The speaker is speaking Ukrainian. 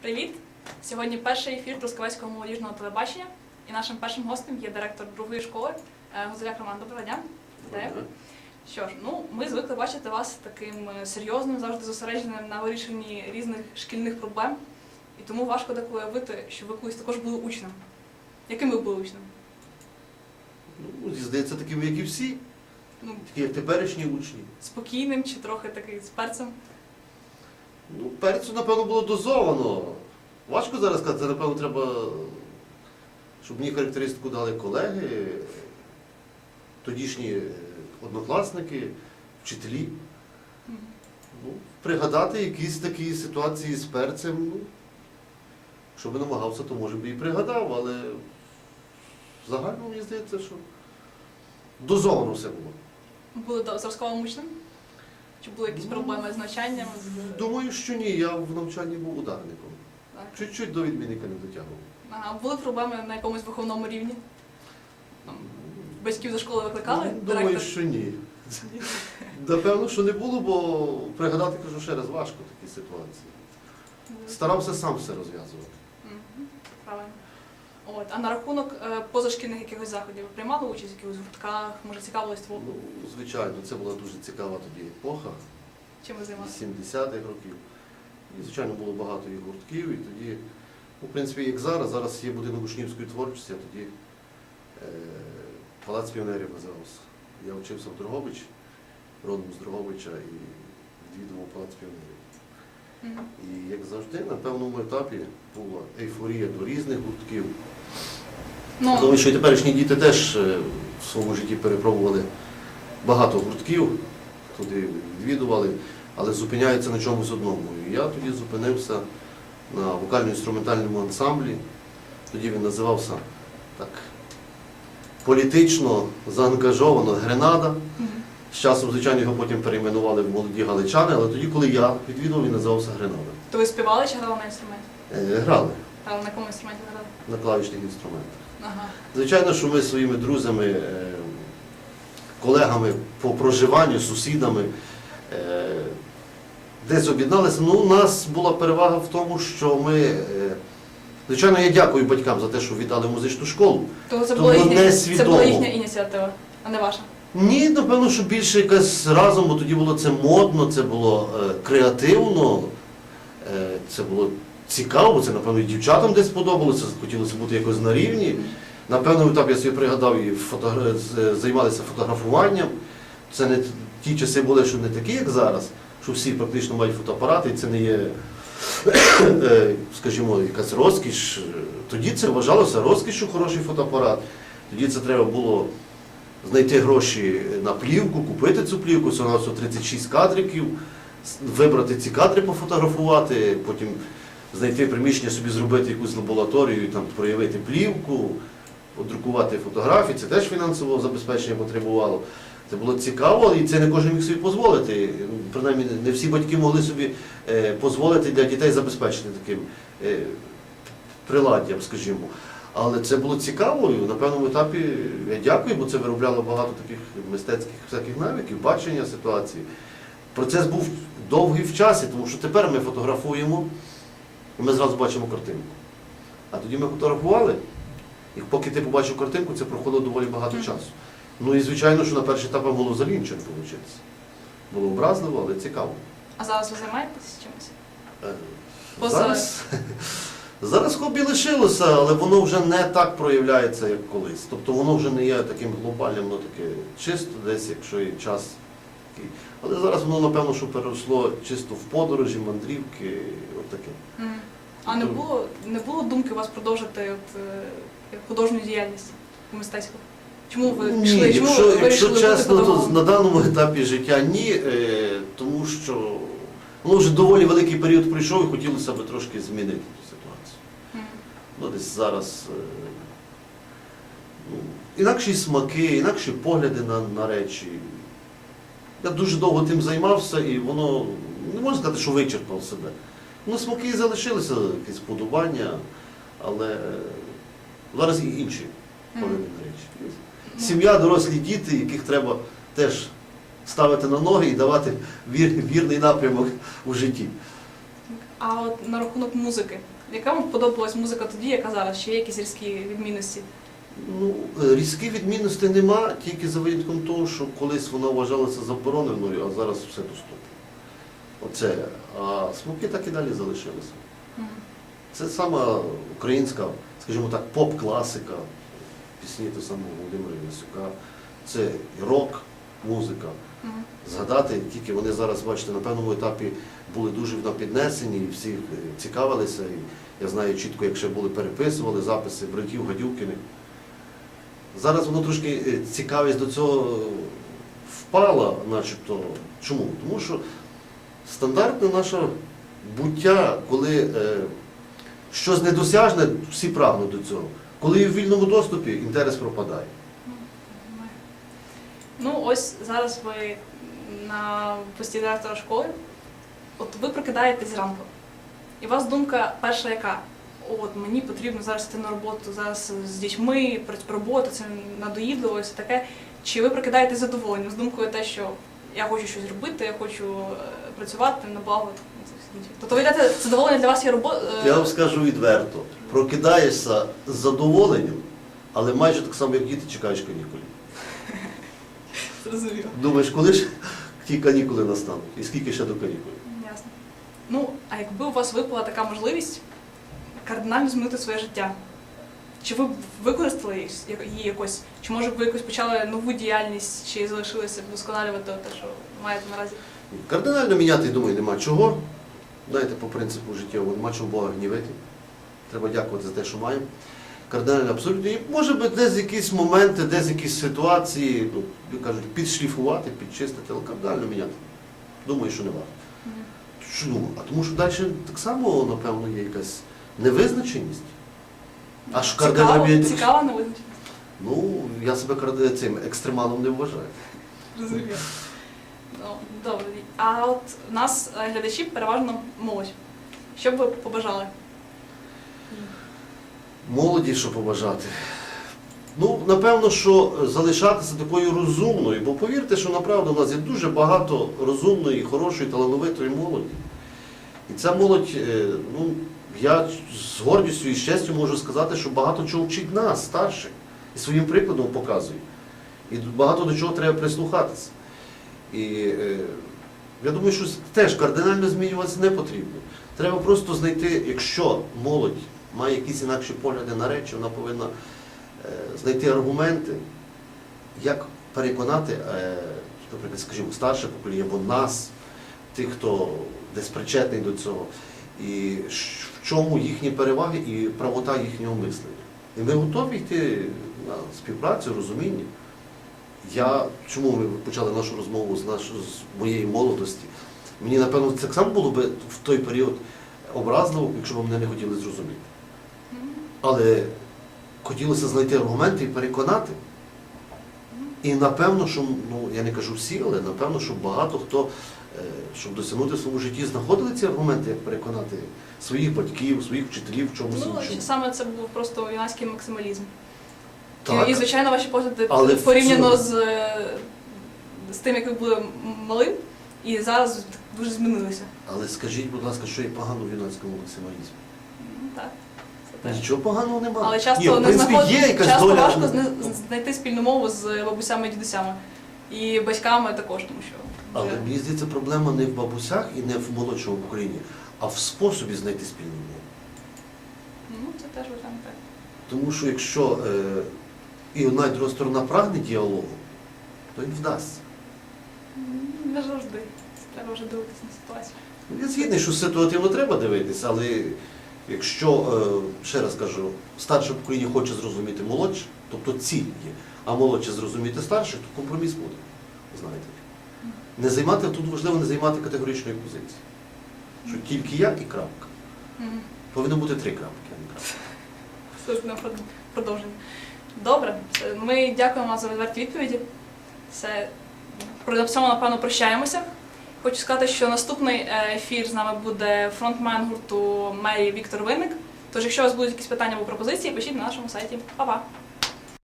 Привіт! Сьогодні перший ефір Трускавецького молодіжного телебачення. І нашим першим гостем є директор другої школи е, Гузеляк Роман. Доброго дня. Вітаю. Що ж, ну ми звикли бачити вас таким е, серйозним, завжди зосередженим на вирішенні різних шкільних проблем. І тому важко деколи уявити, що ви колись також були учнем. Яким ви були учнем? Ну, здається, такими, як і всі, Ну, такі як теперішні учні. спокійним чи трохи такий з перцем? Ну, перцю, напевно, було дозовано. Важко зараз сказати, напевно, треба, щоб мені характеристику дали колеги, тодішні однокласники, вчителі. Ну, пригадати якісь такі ситуації з перцем. Ну, якщо би намагався, то може би і пригадав, але в загальному мені здається, що дозовано все було. Були зразковим учнем? Чи були якісь проблеми з навчанням? Думаю, що ні, я в навчанні був ударником. Чуть-чуть до відмінника не дотягував. Ага, були проблеми на якомусь виховному рівні? Там, батьків до школи викликали? Ну, Думаю, Директор? що ні. Напевно, що не було, бо пригадати, кажу, ще раз важко такі ситуації. Старався сам все розв'язувати. Правильно. От, а на рахунок е, позашкільних якихось заходів ви приймали участь в якихось гуртках, може цікавились Ну, звичайно, це була дуже цікава тоді епоха, чим ви займалися? 70-х років. І, звичайно, було багато і гуртків, і тоді, ну, в принципі, як зараз, зараз є будинок учнівської творчості, а тоді е, Палац піонерів називався. Я вчився в Дрогобичі, родом з Дрогобича і відвідував Палац піонерів. Мгм. І як завжди, на певному етапі була ейфорія до різних гуртків. Ну, Думаю, що і теперішні діти теж е, в своєму житті перепробували багато гуртків, туди відвідували, але зупиняються на чомусь одному. І я тоді зупинився на вокально-інструментальному ансамблі. Тоді він називався так політично заангажовано Гренада. З часом, звичайно, його потім перейменували в молоді галичани, але тоді, коли я відвідував, він називався Гренада. то ви співали чи грали на інструменті? Е, Грали Грали на якому інструменті грали? на клавішних інструментах. Звичайно, що ми своїми друзями, е, колегами по проживанню, сусідами е, десь об'єдналися. Ну, у нас була перевага в тому, що ми. е, Звичайно, я дякую батькам за те, що віддали музичну школу. То це була, їхня, це була їхня ініціатива, а не ваша. Ні, напевно, що більше якась разом, бо тоді було це модно, це було е, креативно, е, це було цікаво, це, напевно, і дівчатам десь сподобалося, хотілося бути якось на рівні. На певному етапі я собі пригадав і фотогра... з- займалися фотографуванням. Це не ті часи були, що не такі, як зараз, що всі практично мають фотоапарати, і це не є, е, скажімо, якась розкіш. Тоді це вважалося розкішю хороший фотоапарат. Тоді це треба було знайти гроші на плівку, купити цю плівку, нас 36 кадриків, вибрати ці кадри, пофотографувати, потім знайти приміщення собі зробити якусь лабораторію, там проявити плівку, друкувати фотографії, це теж фінансового забезпечення потребувало. Це було цікаво, і це не кожен міг собі дозволити. Ну, Принаймні, не всі батьки могли собі е, дозволити для дітей забезпечити таким е, приладдям, скажімо. Але це було цікаво, і на певному етапі я дякую, бо це виробляло багато таких мистецьких всяких навиків, бачення ситуації. Процес був довгий в часі, тому що тепер ми фотографуємо і ми зразу бачимо картинку. А тоді ми фотографували, і поки ти побачив картинку, це проходило доволі багато Мгм. часу. Ну і звичайно, що на перший етап було взагалі нічого не вийшло. Було образливо, але цікаво. А зараз ви займаєтесь чимось? Е, Поза- Зараз, зараз хобі лишилося, але воно вже не так проявляється, як колись. Тобто воно вже не є таким глобальним, воно таке чисто десь, якщо є час. Такий. Але зараз воно, напевно, що перейшло чисто в подорожі, мандрівки, от таке. Мгм. А не було, не було думки у вас продовжити от, е, художню діяльність мистецьку? Чому ви Ні, пішли? Чому якщо, ви якщо вирішили бути чесно, то на даному етапі життя ні, е, тому що воно вже доволі великий період пройшов і хотілося б трошки змінити ту ситуацію. Ну, десь зараз е, ну, інакші смаки, інакші погляди на, на речі. Я дуже довго тим займався і воно не можна сказати, що вичерпав себе. Ну, смаки залишилися, якісь подобання, але е, зараз і інші на речі. Сім'я, дорослі діти, яких треба теж ставити на ноги і давати вір, вірний напрямок у житті. А от на рахунок музики. Яка вам подобалась музика тоді, яка зараз? Чи є якісь різкі відмінності? Ну, е, різких відмінностей нема, тільки за винятком того, що колись вона вважалася забороненою, а зараз все доступно. Оце. А смоки так і далі залишилися. Це сама українська, скажімо так, поп-класика, пісні того самого Володимира Івасюка, це і рок, музика. Згадати, тільки вони зараз, бачите, на певному етапі були дуже піднесені, і всі е, цікавилися. І я знаю чітко, як ще були переписували записи братів Гадюкіних. Зараз воно трошки е, цікавість до цього впала, начебто. Чому? Тому що стандартне наше буття, коли е, щось недосяжне, всі прагнуть до цього. Коли в вільному доступі, інтерес пропадає. Ну, ось зараз ви на пості директора школи. От ви прокидаєтесь зранку. І у вас думка перша яка? От мені потрібно зараз йти на роботу, зараз з дітьми, робота, це надоїдливо, все таке. Чи ви прокидаєтесь задоволенням з думкою те, що я хочу щось робити, я хочу е, працювати на благо дітей? Тобто ви йдете задоволення для вас є робота. Я вам скажу відверто, прокидаєшся з задоволенням, але майже так само, як діти, чекаєш канікулів. Зрозуміло. Думаєш, коли ж ті канікули настануть? І скільки ще до канікул? Ясно. Ну, а якби у вас випала така можливість кардинально змінити своє життя, чи ви використали її якось? Чи може ви якось почали нову діяльність, чи залишилися вдосконалювати те, що маєте наразі? Кардинально міняти, думаю, нема чого. Знаєте, по принципу життєвого, нема чого Бога гнівити. Треба дякувати за те, що маємо. Кардинально абсолютно. І може би десь якісь моменти, десь якісь ситуації, ну, як кажуть, підшліфувати, підчистити, але кардинально міняти. Думаю, що не варто. Чому? А тому що далі так само, напевно, є якась невизначеність. Аж Цікаво, міняти. цікаво невизначеність. Ну, я себе карди- цим екстремалом не вважаю. Розумію. Ну, добре. А от у нас е, глядачі переважно молодь. Що б ви побажали? Молоді, що побажати. Ну, напевно, що залишатися такою розумною, бо повірте, що направду у нас є дуже багато розумної, хорошої, талановитої молоді. І ця молодь, е, ну, я з гордістю і щастю можу сказати, що багато чого вчить нас, старших, і своїм прикладом показує. І багато до чого треба прислухатися. І е, я думаю, що теж кардинально змінюватися не потрібно. Треба просто знайти, якщо молодь має якісь інакші погляди на речі, вона повинна е, знайти аргументи, як переконати, е, наприклад, скажімо, старше покоління або нас, тих, хто десь причетний до цього, і чому їхні переваги і правота їхнього мислення. І ми готові йти на співпрацю, розуміння. Я, чому ми почали нашу розмову з, наш, з моєї молодості? Мені, напевно, це само було би в той період образливо, якщо б мене не хотіли зрозуміти. Але хотілося знайти аргументи і переконати. І напевно, що, ну я не кажу всі, але напевно, що багато хто, щоб досягнути в своєму житті, знаходили ці аргументи, як переконати своїх батьків, своїх вчителів в чомусь Ну, іншому. саме це був просто юнацький максималізм. Так. І, звичайно, ваші погляди Але порівняно цьому- з, е, з тим, як ви були малим, і зараз дуже змінилися. Але скажіть, будь ласка, що є погано в юнацькому максималізмі? Ну, Так. Нічого поганого немає. Але часто Ні, не знаход... є якась часто доля. важко знайти спільну мову з бабусями і дідусями. І батьками також, тому що Але мені здається, проблема не в бабусях і не в молодшому поколінні, а в способі знайти спільну мову. ну, це теж варіант. Тому що якщо е, і одна і друга сторона прагне діалогу, то він вдасться. Не завжди. Треба вже дивитися на ситуацію. Я згідний, що ситуативно треба дивитися, але якщо, е, ще раз кажу, старше покоління хоче зрозуміти молодше, тобто ціль є, а молодше зрозуміти старше, то компроміс буде. Знаєте. Не займати, тут важливо не займати категоричної позиції. Що тільки я і крапка. Повинно бути три крапки, а не крапка. Продовження. Добре, ми дякуємо вам за відверті відповіді. Це про цьому, напевно, прощаємося. Хочу сказати, що наступний е, ефір з нами буде фронтмен гурту Мері Віктор Винник. Тож, якщо у вас будуть якісь питання або пропозиції, пишіть на нашому сайті. Па-па!